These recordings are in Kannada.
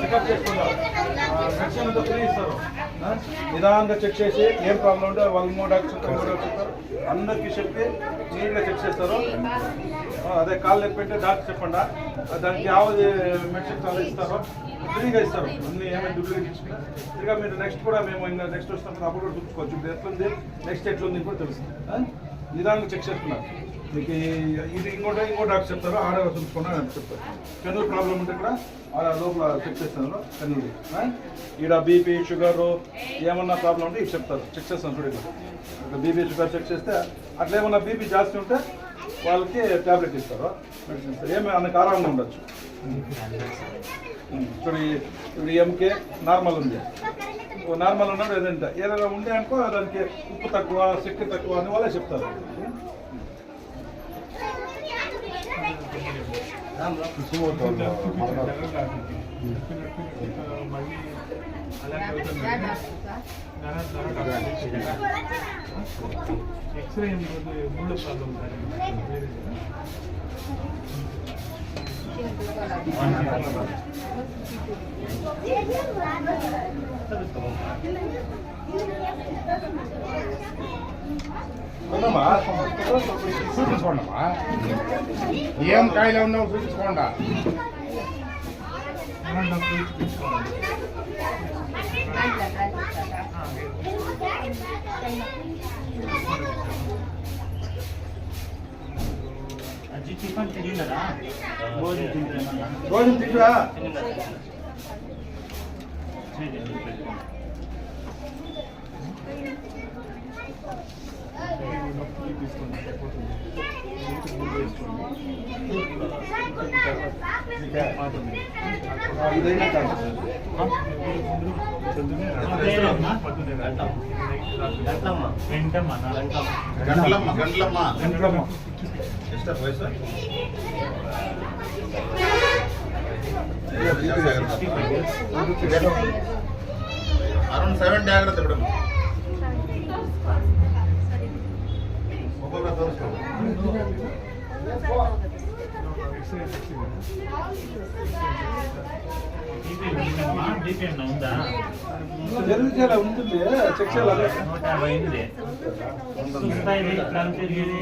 చెకప్ చేసుకుందాం సెక్షన్ అంతా ఫ్రీ ఇస్తారు నిదానంగా చెక్ చేసి ఏం ప్రాబ్లం ఉంటే వాళ్ళు మూడు డాక్టర్ చెప్తారు మూడు డాక్టర్ చెప్తారు. అందరికీ చెప్పి నీట్గా చెక్ చేస్తారు. అదే కాళ్ళు నొప్పి డాక్టర్ చెప్పండి? దానికి యావది మెడిసిన్స్ అలా ఇస్తారో. ఫ్రీగా ఇస్తారు. అన్ని ఏమైనా డూప్లికేట్ ఇచ్చుకున్నా ఫ్రీగా మీరు నెక్స్ట్ కూడా మేము ఇంకా నెక్స్ట్ వస్తాం. అప్పుడు కూడా చూసుకోవచ్చు ఇప్పుడు ఎట్లుంది నెక్స్ట్ ఎట్లుంది కూడా తెలుస్తుంది. నిదానంగా చెక్ చేసుకున్నారు. మీకు ఇది ఇంకోటి ఇంకో డాక్టర్ చెప్తారు. ఆడ చూసుకున్నా అని చెప్తారు. కన్నుల ప్రాబ్లం ఉంటే కూడా ఆడ లోపల చెక్ చేస్తాను కన్నులు ఈడ బీపీ షుగర్ ఏమన్నా ప్రాబ్లం ఉంటే ఇవి చెప్తారు. చెక్ చేస్తాను చూడండి ఇక్కడ బీపీ షుగర్ చెక్ చేస్తే అట్లా ఏమన్నా బీపీ జాస్తి ఉంటే వాళ్ళకి ట్యాబ్లెట్ ఇస్తారు మెడిసిన్ ఇస్తారు. ఏమి అన్నకు ఆరామంగా ఉండొచ్చు. ఇప్పుడు ఇప్పుడు ఎంకే నార్మల్ ఉంది. నార్మల్ ఉన్నాడు ఏదంటే ఏదైనా ఉండే అనుకో దానికి ఉప్పు తక్కువ శక్తి తక్కువ అని వాళ్ళే చెప్తారు. ఎక్స్రే మూడు ప్రాబ్లం ఉందమ్మా చూపించుకోండమ్మా ఏం కాయలు ఉన్నావు చూపించుకోండా భోజనం తింటురా అరౌండ్ సెవెన్ జాగ్రత్త ఇప్పుడు. ఉంటుంది చెక్ చేయాలి నూట యాభై ఉంది సుస్తాయి కళ్ళు తిరిగేది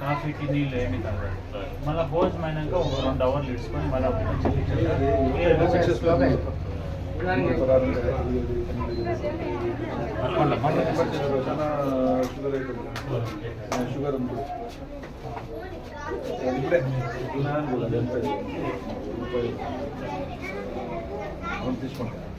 కాఫీకి నీళ్ళు ఏమి తాగాడు మళ్ళీ భోజనం అయినాక ఒక రెండు అవర్లు ఇడ్చుకొని మళ్ళీ షుగర్ ఉంది తీసుకుంటాను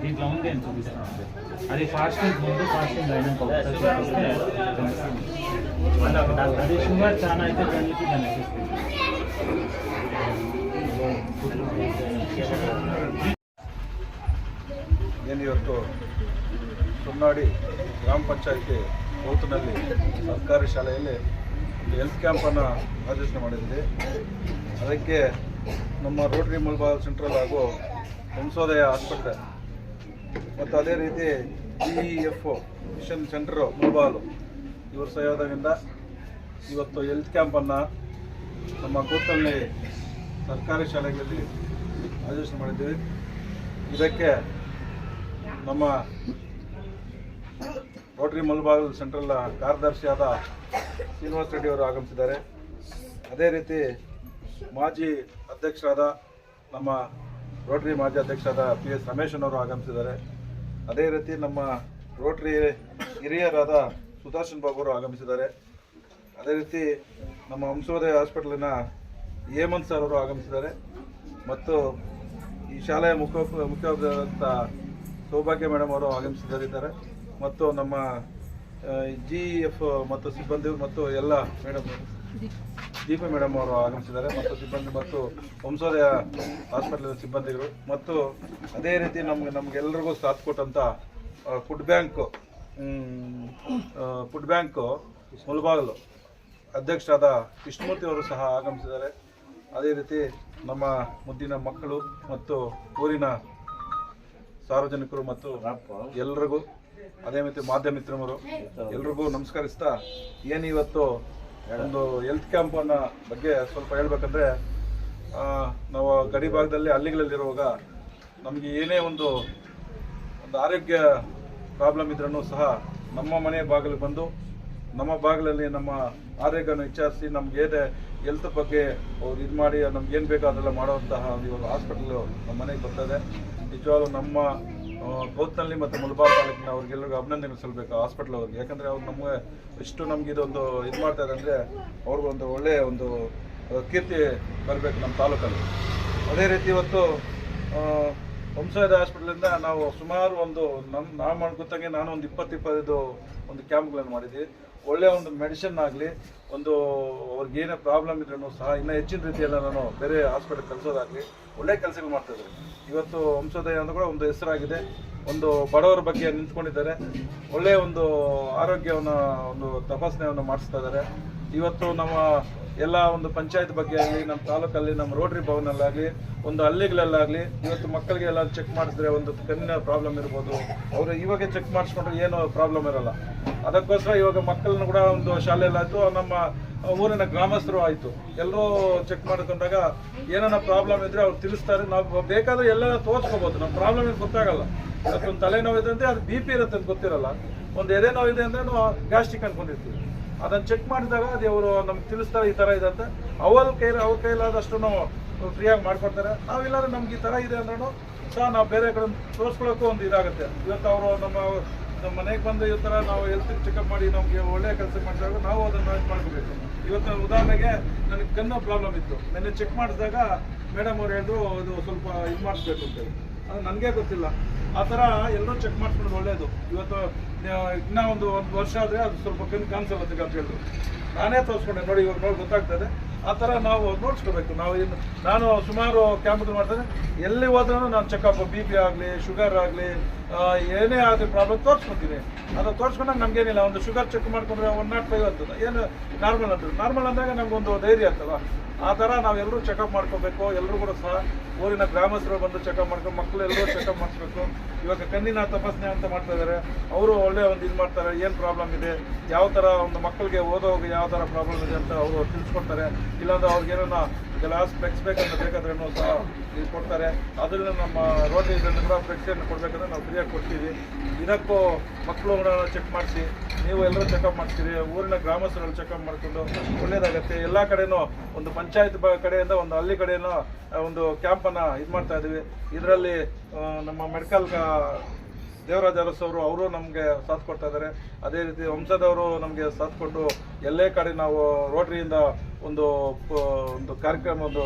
దీంట్లో ఉంది అని చూపిస్తా ఉంది అది ఫాస్టింగ్ ముందు ఫాస్టింగ్ అయినాక ఒకసారి చూపిస్తే తెలుస్తుంది. మళ్ళీ ఒక డాక్టర్ అది షుగర్ చాలా అయితే కళ్ళకి దాన్ని చూపిస్తుంది ಏನು ಇವತ್ತು ಸುನ್ನಾಡಿ ಗ್ರಾಮ ಪಂಚಾಯತಿ ಬೌತ್ನಲ್ಲಿ ಸರ್ಕಾರಿ ಶಾಲೆಯಲ್ಲಿ ಒಂದು ಹೆಲ್ತ್ ಕ್ಯಾಂಪನ್ನು ಆಯೋಜನೆ ಮಾಡಿದ್ವಿ. ಅದಕ್ಕೆ ನಮ್ಮ ರೋಟರಿ ಮುಲ್ಬಾಲ್ ಸೆಂಟ್ರಲ್ ಹಾಗೂ ಹಂಸೋದಯ ಆಸ್ಪತ್ರೆ ಮತ್ತು ಅದೇ ರೀತಿ E F O mission centre Mulbagal ಇವರ ಸಹಯೋಗದಿಂದ ಇವತ್ತು ಹೆಲ್ತ್ ಕ್ಯಾಂಪನ್ನು ನಮ್ಮ ಕೂತಲ್ಲಿ ಸರ್ಕಾರಿ ಶಾಲೆಗಳಲ್ಲಿ ಆಯೋಜನೆ ಮಾಡಿದ್ದೀವಿ. ಇದಕ್ಕೆ ನಮ್ಮ ರೋಟರಿ ಮುಲ್ಬಾಗಲ್ ಸೆಂಟ್ರಲ್ನ ಕಾರ್ಯದರ್ಶಿಯಾದ ಶ್ರೀನಿವಾಸ ರೆಡ್ಡಿ ಅವರು ಆಗಮಿಸಿದ್ದಾರೆ. ಅದೇ ರೀತಿ ಮಾಜಿ ಅಧ್ಯಕ್ಷರಾದ ನಮ್ಮ ರೋಟರಿ ಮಾಜಿ ಅಧ್ಯಕ್ಷರಾದ ಪಿ ಎಸ್ ರಮೇಶನವರು ಆಗಮಿಸಿದ್ದಾರೆ. ಅದೇ ರೀತಿ ನಮ್ಮ ರೋಟರಿ ಹಿರಿಯರಾದ ಸುದರ್ಶನ್ ಬಾಬು ಅವರು ಆಗಮಿಸಿದ್ದಾರೆ. ಅದೇ ರೀತಿ ನಮ್ಮ ವಂಶೋದಯ ಹಾಸ್ಪಿಟಲಿನ ಹೇಮಂತ್ ಸರ್ ಅವರು ಆಗಮಿಸಿದ್ದಾರೆ. ಮತ್ತು ಈ ಶಾಲೆಯ ಮುಖ್ಯ ಮುಖ್ಯವಾದಂಥ ಸೌಭಾಗ್ಯ ಮೇಡಮ್ ಅವರು ಆಗಮಿಸಿದ್ದಾರೆ. ಮತ್ತು ನಮ್ಮ ಜಿ ಎಫ್ ಮತ್ತು ಸಿಬ್ಬಂದಿ ಮತ್ತು ಎಲ್ಲ ಮೇಡಮ್ ದೀಪ ಮೇಡಮ್ ಅವರು ಆಗಮಿಸಿದ್ದಾರೆ ಮತ್ತು ಸಿಬ್ಬಂದಿ ಮತ್ತು ವಂಶೋದಯ ಹಾಸ್ಪಿಟಲ್ ಸಿಬ್ಬಂದಿಗಳು. ಮತ್ತು ಅದೇ ರೀತಿ ನಮ್ಗೆ ನಮಗೆಲ್ಲರಿಗೂ ಸಾಥ್ ಕೊಟ್ಟಂಥ food bank food bank Mulbagal ಅಧ್ಯಕ್ಷರಾದ ಕೃಷ್ಣಮೂರ್ತಿ ಅವರು ಸಹ ಆಗಮಿಸಿದ್ದಾರೆ. ಅದೇ ರೀತಿ ನಮ್ಮ ಮುದ್ದಿನ ಮಕ್ಕಳು ಮತ್ತು ಊರಿನ ಸಾರ್ವಜನಿಕರು ಮತ್ತು ಎಲ್ರಿಗೂ ಅದೇ ರೀತಿ ಮಾಧ್ಯಮ ಮಿತ್ರಮರು ಎಲ್ರಿಗೂ ನಮಸ್ಕರಿಸ್ತಾ, ಏನು ಇವತ್ತು ಒಂದು ಹೆಲ್ತ್ ಕ್ಯಾಂಪನ್ನ ಬಗ್ಗೆ ಸ್ವಲ್ಪ ಹೇಳ್ಬೇಕಂದ್ರೆ ನಾವು ಗಡಿ ಭಾಗದಲ್ಲಿ ಹಳ್ಳಿಗಳಲ್ಲಿರುವಾಗ ನಮಗೆ ಏನೇ ಒಂದು ಒಂದು ಆರೋಗ್ಯ ಪ್ರಾಬ್ಲಮ್ ಇದ್ರೂ ಸಹ ನಮ್ಮ ಮನೆ ಬಾಗಿಲು ಬಂದು, ನಮ್ಮ ಬಾಗಿಲಲ್ಲಿ ನಮ್ಮ ಆರೋಗ್ಯವನ್ನು ವಿಚಾರಿಸಿ ಏನೇ ಹೆಲ್ತ್ ಬಗ್ಗೆ ಅವ್ರು ಇದು ಮಾಡಿ ನಮ್ಗೆ ಏನು ಬೇಕೋ ಅದೆಲ್ಲ ಮಾಡುವಂತಹ ಒಂದು ಇವಾಗ ಹಾಸ್ಪಿಟಲ್ ನಮ್ಮ ಮನೆಗೆ ಬರ್ತದೆ ನಿಜವಾಗ್ಲೂ ನಮ್ಮ ಆ, ಗೌತ್ನಲ್ಲಿ ಮತ್ತು ಮುಲ್ಬಾರ್ ತಾಲೂಕಿನ ಅವ್ರಿಗೆಲ್ಲರಿಗೂ ಅಭಿನಂದನೆ ಸಲ್ಲಬೇಕು ಹಾಸ್ಪಿಟಲ್ ಅವ್ರಿಗೆ. ಯಾಕಂದರೆ ಅವ್ರು ನಮಗೆ ಎಷ್ಟು ನಮ್ಗೆ ಇದೊಂದು ಇದು ಮಾಡ್ತಾರೆ ಅಂದರೆ ಅವ್ರಿಗೊಂದು ಒಳ್ಳೆಯ ಒಂದು ಕೀರ್ತಿ ಬರಬೇಕು ನಮ್ಮ ತಾಲೂಕಲ್ಲಿ. ಅದೇ ರೀತಿ ಇವತ್ತು ಹಾಸ್ಪಿಟ್ಲಿಂದ ಹಾಸ್ಪಿಟಲಿಂದ ನಾವು ಸುಮಾರು ಒಂದು ನಮ್ಮ ನಾವು ಮಾಡ್ಕೊತಂಗೆ ನಾನು ಒಂದು ಇಪ್ಪತ್ತಿಪ್ಪತ್ತೈದು ಒಂದು ಕ್ಯಾಂಪ್ಗಳನ್ನು ಮಾಡಿದ್ವಿ. ಒಳ್ಳೆಯ ಒಂದು ಮೆಡಿಸಿನ್ ಆಗಲಿ, ಒಂದು ಅವ್ರಿಗೆ ಏನೇ ಪ್ರಾಬ್ಲಮ್ ಇದ್ರೂ ಸಹ ಇನ್ನೂ ಹೆಚ್ಚಿನ ರೀತಿಯೆಲ್ಲ ನಾನು ಬೇರೆ ಹಾಸ್ಪಿಟಲ್ ಕಲಿಸೋದಾಗಲಿ ಒಳ್ಳೆ ಕೆಲಸಗಳು ಮಾಡ್ತಾಯಿದ್ದಾರೆ ಇವತ್ತು ವಂಶೋದಯ ಅಂತ ಕೂಡ ಒಂದು ಹೆಸರಾಗಿದೆ. ಒಂದು ಬಡವರ ಬಗ್ಗೆ ನಿಂತ್ಕೊಂಡಿದ್ದಾರೆ. ಒಳ್ಳೆಯ ಒಂದು ಆರೋಗ್ಯವನ್ನು, ಒಂದು ತಪಾಸಣೆಯನ್ನು ಮಾಡಿಸ್ತಾ ಇದ್ದಾರೆ. ಇವತ್ತು ನಮ್ಮ ಎಲ್ಲ ಒಂದು ಪಂಚಾಯತ್ ಬಗ್ಗೆ ಆಗಲಿ, ನಮ್ಮ ತಾಲೂಕಲ್ಲಿ, ನಮ್ಮ ರೋಟ್ರಿ ಭವನಲ್ಲಾಗಲಿ, ಒಂದು ಹಳ್ಳಿಗಳಲ್ಲಾಗಲಿ, ಇವತ್ತು ಮಕ್ಕಳಿಗೆ ಎಲ್ಲ ಚೆಕ್ ಮಾಡಿಸಿದ್ರೆ ಒಂದು ಕಣ್ಣಿನ ಪ್ರಾಬ್ಲಮ್ ಇರ್ಬೋದು. ಅವರು ಇವಾಗೆ ಚೆಕ್ ಮಾಡಿಸ್ಕೊಂಡ್ರೆ ಏನು ಪ್ರಾಬ್ಲಮ್ ಇರಲ್ಲ. ಅದಕ್ಕೋಸ್ಕರ ಇವಾಗ ಮಕ್ಕಳನ್ನ ಕೂಡ ಒಂದು ಶಾಲೆಯಲ್ಲಾಯಿತು ನಮ್ಮ ಊರಿನ ಗ್ರಾಮಸ್ಥರು ಆಯಿತು. ಎಲ್ಲರೂ ಚೆಕ್ ಮಾಡ್ಕೊಂಡಾಗ ಏನನ್ನ ಪ್ರಾಬ್ಲಮ್ ಇದ್ರೆ ಅವ್ರು ತಿಳಿಸ್ತಾರೆ. ನಾವು ಬೇಕಾದ್ರೆ ಎಲ್ಲ ತೋರಿಸ್ಕೋಬೋದು. ನಮ್ಮ ಪ್ರಾಬ್ಲಮ್ ಏನು ಗೊತ್ತಾಗಲ್ಲ. ಅದಕ್ಕೊಂದು ತಲೆನೋವು ಇದೆ ಅಂದರೆ ಅದು ಬಿ ಪಿ ಇರುತ್ತೆ ಅಂತ ಗೊತ್ತಿರಲ್ಲ. ಒಂದು ಎದೆ ನೋವು ಇದೆ ಅಂದರೆ ನಾವು ಗ್ಯಾಸ್ಟ್ರಿಕ್ ಅನ್ಕೊಂಡಿರ್ತೀವಿ. ಅದನ್ನು ಚೆಕ್ ಮಾಡಿದಾಗ ಅದು ಅವರು ನಮ್ಗೆ ತಿಳಿಸ್ತಾರೆ ಈ ಥರ ಇದೆ ಅಂತ. ಅವ್ರ ಕೈ, ಅವ್ರ ಕೈಲಾದಷ್ಟು ಫ್ರೀಯಾಗಿ ಮಾಡ್ಕೊಡ್ತಾರೆ. ನಾವಿಲ್ಲಾದ್ರೆ ನಮ್ಗೆ ಈ ಥರ ಇದೆ ಅಂದ್ರೂ ಸಹ ನಾವು ಬೇರೆ ಕಡೆ ತೋರಿಸ್ಕೊಳ್ಳೋಕ್ಕೂ ಒಂದು ಇದಾಗುತ್ತೆ. ಇವತ್ತು ಅವರು ನಮ್ಮ ನಮ್ಮ ಮನೆಗೆ ಬಂದು ಈ ಥರ ನಾವು ಹೆಲ್ತ್ ಚೆಕಪ್ ಮಾಡಿ ನಮಗೆ ಒಳ್ಳೆಯ ಕೆಲಸ ಮಾಡಿದಾಗ ನಾವು ಅದನ್ನು ಇದು ಮಾಡಬೇಕು ಇವತ್ತು ಉದಾಹರಣೆಗೆ ನನಗೆ ಕಣ್ಣು ಪ್ರಾಬ್ಲಮ್ ಇತ್ತು. ನೆನ್ನೆ ಚೆಕ್ ಮಾಡಿಸಿದಾಗ ಮೇಡಮ್ ಅವ್ರು ಹೇಳಿದ್ರು ಅದು ಸ್ವಲ್ಪ ಇದು ಮಾಡಿಸ್ಬೇಕು ಅಂತೇಳಿ ಅದು ನನಗೆ ಗೊತ್ತಿಲ್ಲ. ಆ ಥರ ಎಲ್ಲರೂ ಚೆಕ್ ಮಾಡಿಸ್ಕೊಂಡು ಒಳ್ಳೆಯದು ಇವತ್ತು ಇನ್ನೂ ಒಂದು ಒಂದು ವರ್ಷ ಆದರೆ ಅದು ಸ್ವಲ್ಪ ಕಣ್ಣು ಕಾಣಿಸಲ್ಲ ಅಂತ ಹೇಳಿದ್ರು. ನಾನೇ ತೋರಿಸ್ಕೊಂಡೆ. ನೋಡಿ ಇವಾಗ ನೋಡಿ ಗೊತ್ತಾಗ್ತದೆ ಆ ಥರ ನಾವು ನೋಡ್ಸ್ಕೋಬೇಕು. ನಾವು ಇನ್ನು ನಾನು ಸುಮಾರು ಕ್ಯಾಂಪ್ಗಳು ಮಾಡ್ತೇನೆ. ಎಲ್ಲಿ ಹೋದ್ರೂ ನಾನು ಚೆಕಪ್ ಬಿ ಪಿ ಆಗಲಿ ಶುಗರ್ ಆಗಲಿ ಏನೇ ಆಗಲಿ ಪ್ರಾಬ್ಲಮ್ ತೋರಿಸ್ಕೊತೀನಿ. ಅದು ತೋರಿಸ್ಕೊಂಡಾಗ ನಮಗೇನಿಲ್ಲ. ಒಂದು ಶುಗರ್ ಚೆಕ್ ಮಾಡ್ಕೊಂಡ್ರೆ ಒನ್ ನಾಟ್ ಫೈವ್ ಅಂತದ ಏನು ನಾರ್ಮಲ್ ಅಂತ ನಾರ್ಮಲ್ ಅಂದಾಗ ನಮಗೊಂದು ಧೈರ್ಯ ಆಗ್ತದ ಆ ಥರ ನಾವೆಲ್ಲರೂ ಚೆಕಪ್ ಮಾಡ್ಕೋಬೇಕು. ಎಲ್ಲರೂ ಕೂಡ ಸಹ ಊರಿನ ಗ್ರಾಮಸ್ಥರು ಬಂದು ಚೆಕಪ್ ಮಾಡ್ಕೊಂಡು ಮಕ್ಕಳು ಎಲ್ಲರೂ ಚೆಕಪ್ ಮಾಡಿಸ್ಬೇಕು. ಇವಾಗ ಕಣ್ಣಿನ ತಪಾಸಣೆ ಅಂತ ಮಾಡ್ತಾ ಇದ್ದಾರೆ ಅವರು ಒಳ್ಳೆ ಒಂದು ಇದು ಮಾಡ್ತಾರೆ. ಏನು ಪ್ರಾಬ್ಲಮ್ ಇದೆ? ಯಾವ ಥರ ಒಂದು ಮಕ್ಕಳಿಗೆ ಓದೋವಾಗ ಯಾವ ಥರ ಪ್ರಾಬ್ಲಮ್ ಇದೆ ಅಂತ ಅವರು ತಿಳಿಸ್ಕೊಡ್ತಾರೆ. ಇಲ್ಲಾಂದ್ರೆ ಅವ್ರಿಗೆ ಏನೋ ಗ್ಲಾಸ್ ಫ್ಲೆಕ್ಸ್ ಬೇಕಂತ ಬೇಕಾದ್ರೆ ಸಹ ಇದು ಕೊಡ್ತಾರೆ. ಅದರಿಂದ ನಮ್ಮ ರೋಟಿ ಇದನ್ನು ಕೂಡ ಫ್ಲೆಕ್ಸಿಯನ್ನು ಕೊಡಬೇಕಂದ್ರೆ ನಾವು ಫ್ರೀಯಾಗಿ ಕೊಡ್ತೀವಿ. ದಿನಕ್ಕೂ ಮಕ್ಕಳು ಚೆಕ್ ಮಾಡಿಸಿ. ನೀವು ಎಲ್ಲರೂ ಚೆಕಪ್ ಮಾಡ್ತೀರಿ ಊರಿನ ಗ್ರಾಮಸ್ಥರಲ್ಲಿ ಚೆಕಪ್ ಮಾಡಿಕೊಂಡು ಒಳ್ಳೇದಾಗತ್ತೆ. ಎಲ್ಲ ಕಡೆಯೂ ಒಂದು ಪಂಚಾಯತ್ ಕಡೆಯಿಂದ ಒಂದು ಹಳ್ಳಿ ಕಡೆಯೂ ಒಂದು ಕ್ಯಾಂಪನ್ನು ಇದು ಮಾಡ್ತಾ ಇದ್ದೀವಿ ಇದರಲ್ಲಿ ನಮ್ಮ ಮೆಡಿಕಲ್ ದೇವರಾಜ ಅರಸ್ ಅವರು ಅವರು ನಮಗೆ ಸಾಥ್ ಕೊಡ್ತಾ ಇದ್ದಾರೆ ಅದೇ ರೀತಿ ವಂಶದವರು ನಮಗೆ ಸಾಥ್ ಕೊಟ್ಟು ಎಲ್ಲೇ ಕಡೆ ನಾವು ರೋಟ್ರಿಯಿಂದ ಒಂದು ಒಂದು ಕಾರ್ಯಕ್ರಮ, ಒಂದು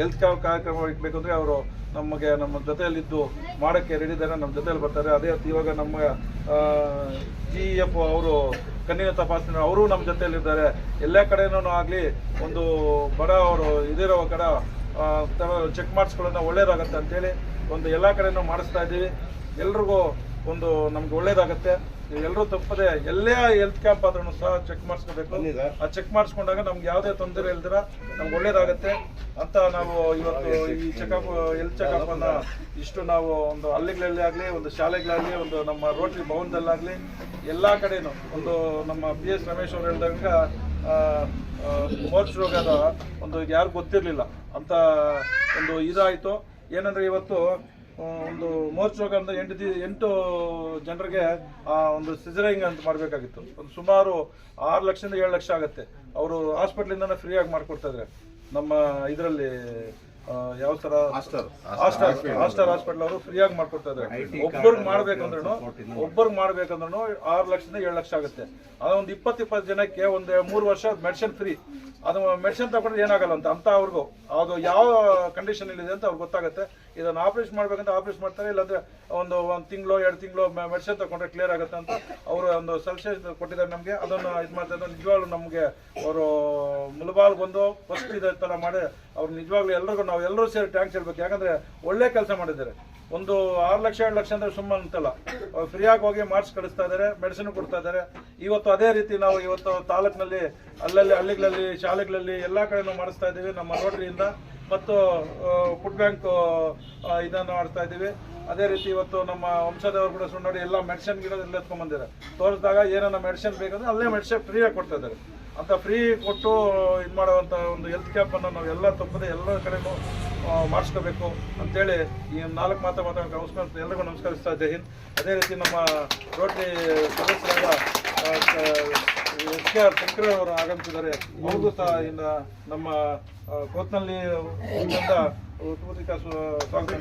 ಹೆಲ್ತ್ ಕಾರ್ಯಕ್ರಮ ಅಂದರೆ ಅವರು ನಮಗೆ ನಮ್ಮ ಜೊತೆಯಲ್ಲಿದ್ದು ಮಾಡೋಕ್ಕೆ ರೆಡಿ ಇದ್ದಾರೆ ನಮ್ಮ ಜೊತೆಯಲ್ಲಿ ಬರ್ತಾರೆ. ಅದೇ ರೀತಿ ಇವಾಗ ನಮ್ಮ ಜಿ ಎಫ್ ಅವರು, ಕಣ್ಣಿನ ತಪಾಸಣೆ, ಅವರು ನಮ್ಮ ಜೊತೆಯಲ್ಲಿದ್ದಾರೆ. ಎಲ್ಲ ಕಡೆನೂ ಆಗಲಿ ಒಂದು ಬಡ ಅವರು ಇದಿರೋ ಕಡೆ ಚೆಕ್ ಮಾಡಿಸ್ಕೊಳ್ಳೋಣ ಒಳ್ಳೇದಾಗತ್ತೆ ಅಂತೇಳಿ ಒಂದು ಎಲ್ಲ ಕಡೆನೂ ಮಾಡಿಸ್ತಾ ಇದ್ದೀವಿ. ಎಲ್ರಿಗೂ ಒಂದು ನಮ್ಗೆ ಒಳ್ಳೇದಾಗತ್ತೆ. ಎಲ್ಲರೂ ತಪ್ಪದೆ ಎಲ್ಲೇ ಹೆಲ್ತ್ ಕ್ಯಾಂಪ್ ಆದ್ರೂ ಸಹ ಚೆಕ್ ಮಾಡಿಸ್ಕೋಬೇಕು. ಆ ಚೆಕ್ ಮಾಡಿಸ್ಕೊಂಡಾಗ ನಮ್ಗೆ ಯಾವುದೇ ತೊಂದರೆ ಇಲ್ದಿರ ನಮ್ಗೆ ಒಳ್ಳೇದಾಗತ್ತೆ ಅಂತ ನಾವು ಇವತ್ತು ಈ ಚೆಕಪ್ ಹೆಲ್ತ್ ಚೆಕಪ್ ಅನ್ನ ಇಷ್ಟು ನಾವು ಒಂದು ಹಳ್ಳಿಗಳಲ್ಲಿ ಆಗಲಿ ಒಂದು ಶಾಲೆಗಳಾಗಲಿ ಒಂದು ನಮ್ಮ ರೋಟರಿ ಭವನದಲ್ಲಾಗಲಿ ಎಲ್ಲ ಕಡೆನೂ ಒಂದು ನಮ್ಮ ಬಿ ಎಸ್ ರಮೇಶ್ ಅವರು ಹೇಳಿದಾಗ ಮೋರ್ಚ್ ರೋಗದ ಒಂದು ಯಾರು ಗೊತ್ತಿರಲಿಲ್ಲ. ಅಂತ ಒಂದು ಇದಾಯಿತು. ಏನಂದ್ರೆ ಇವತ್ತು ಒಂದು ಮೋರ್ಚ್ ರೋಗ ಅಂತ ಎಂಟು ದಿ ಎಂಟು ಜನರಿಗೆ ಆ ಒಂದು ಸಿಜರಿಂಗ್ ಅಂತ ಮಾಡಬೇಕಾಗಿತ್ತು. ಒಂದು ಸುಮಾರು ಆರು ಲಕ್ಷದಿಂದ ಏಳು ಲಕ್ಷ ಆಗುತ್ತೆ. ಅವರು ಹಾಸ್ಪಿಟ್ಲಿಂದನೇ ಫ್ರೀಯಾಗಿ ಮಾಡಿಕೊಡ್ತಾ ಇದ್ದಾರೆ ನಮ್ಮ ಇದರಲ್ಲಿ ಯಾವ ತರ? ಹಾಸ್ಟೆಲ್. ಹಾಸ್ಪಿಟಲ್. ಅವರು ಫ್ರೀಯಾಗಿ ಮಾಡ್ಕೊಡ್ತಾ ಇದ್ದಾರೆ ಒಬ್ಬರಿಗೆ ಮಾಡ್ಬೇಕಂದ್ರೂ ಒಬ್ಬರಿಗೆ ಮಾಡ್ಬೇಕಂದ್ರೂ ಆರು ಲಕ್ಷದಿಂದ ಏಳು ಲಕ್ಷ ಆಗುತ್ತೆ. ಅದೊಂದು ಇಪ್ಪತ್ತು ಇಪ್ಪತ್ತು ಜನಕ್ಕೆ ಒಂದು ಮೂರು ವರ್ಷ ಮೆಡಿಸಿನ್ ಫ್ರೀ ಅದು ಮೆಡಿಸಿನ್ ತಗೊಂಡ್ರೆ ಏನಾಗಲ್ಲ ಅಂತ ಅಂತ ಅವ್ರಿಗೂ. ಅದು ಯಾವ ಕಂಡೀಷನ್ ಇದೆ ಅಂತ ಅವ್ರಿಗೆ ಗೊತ್ತಾಗುತ್ತೆ. ಇದನ್ನ ಆಪರೇಷನ್ ಮಾಡ್ಬೇಕಂತ ಆಪರೇಷನ್ ಮಾಡ್ತಾರೆ, ಇಲ್ಲಾಂದ್ರೆ ಒಂದು ಒಂದು ತಿಂಗಳು, ಎರಡು ತಿಂಗಳು ಮೆಡಿಸಿನ್ ತಗೊಂಡ್ರೆ ಕ್ಲಿಯರ್ ಆಗುತ್ತೆ ಅಂತ ಅವರು ಒಂದು ಸಲಹೆ ಕೊಟ್ಟಿದ್ದಾರೆ ನಮಗೆ. ಅದನ್ನು ಇದು ಮಾಡ್ತಾರೆ ನಿಜವಾಗ್ಲೂ ನಮಗೆ ಅವರು ಮುಲಬಾಲ್ ಬಂದು ಫಸ್ಟ್ ಇದೇ ಥರ ಮಾಡಿ, ಅವ್ರು ನಿಜವಾಗ್ಲೂ ಎಲ್ರಿಗೂ ನಾವು ಎಲ್ಲರೂ ಸೇರಿ ಟ್ಯಾಂಕ್ಸ್ ಹೇಳ್ಬೇಕು. ಯಾಕಂದ್ರೆ ಒಳ್ಳೆ ಕೆಲಸ ಮಾಡಿದ್ದಾರೆ. ಒಂದು ಆರು ಲಕ್ಷ, ಏಳು ಲಕ್ಷ ಅಂದ್ರೆ ಸುಮ್ಮನೆ ಅಂತಲ್ಲ. ಫ್ರೀಯಾಗಿ ಹೋಗಿ ಮಾರ್ಕ್ಸ್ ಕಳಿಸ್ತಾ ಇದ್ದಾರೆ ಮೆಡಿಸಿನ್ ಕೊಡ್ತಾ ಇದ್ದಾರೆ ಇವತ್ತು ಅದೇ ರೀತಿ ನಾವು ಇವತ್ತು ತಾಲೂಕಿನಲ್ಲಿ, ಅಲ್ಲಲ್ಲಿ, ಹಳ್ಳಿಗಳಲ್ಲಿ, ಶಾಲೆಗಳಲ್ಲಿ ಎಲ್ಲ ಕಡೆನೂ ಮಾಡಿಸ್ತಾ ಇದ್ದೀವಿ. ನಮ್ಮ ರೋಟರಿಯಿಂದ ಮತ್ತು ಫುಡ್ ಬ್ಯಾಂಕ್ ಇದನ್ನು ಮಾಡ್ತಾ ಇದ್ದೀವಿ. ಅದೇ ರೀತಿ ಇವತ್ತು ನಮ್ಮ ವಂಶದವರು ಕೂಡ ಸುಮ್ಮನೆ ನೋಡಿ, ಎಲ್ಲ ಮೆಡಿಸಿನ್ ಗಿಡ ಎಲ್ಲ ಎತ್ಕೊಂಡ್ಬಂದಿದ್ದಾರೆ ತೋರಿಸಿದಾಗ ಏನನ್ನ ಮೆಡಿಸಿನ್ ಬೇಕಂದ್ರೆ ಅಲ್ಲೇ ಮೆಡಿಸಿನ್ ಫ್ರೀಯಾಗಿ ಕೊಡ್ತಾ ಇದ್ದಾರೆ. ಅಂತ ಫ್ರೀ ಕೊಟ್ಟು ಇದು ಮಾಡುವಂಥ ಒಂದು ಹೆಲ್ತ್ ಕ್ಯಾಂಪನ್ನು ನಾವು ಎಲ್ಲ ತಪ್ಪದೆ ಎಲ್ಲ ಕಡೆನೂ ಮಾಡಿಸ್ಕೋಬೇಕು ಅಂತೇಳಿ ಈ ನಾಲ್ಕು ಮಾತು ಮಾತಾಡೋಕೆ ನಮಸ್ಕಾರ ಎಲ್ಲರಿಗೂ ನಮಸ್ಕರಿಸ್ತಾ ಜೈ ಹಿಂದ್. ಅದೇ ರೀತಿ ನಮ್ಮ ರೋಟರಿ ಸದಸ್ಯರಾದ ಎಸ್ ಕೆ ಆರ್ ಶಂಕರ್ ಅವರು ಆಗಮಿಸಿದ್ದಾರೆ. ಅವ್ರಿಗೂ ಸಹ ಇನ್ನು ನಮ್ಮ ಕೋತ್ನಲ್ಲಿ ಸ್ವಾಗತ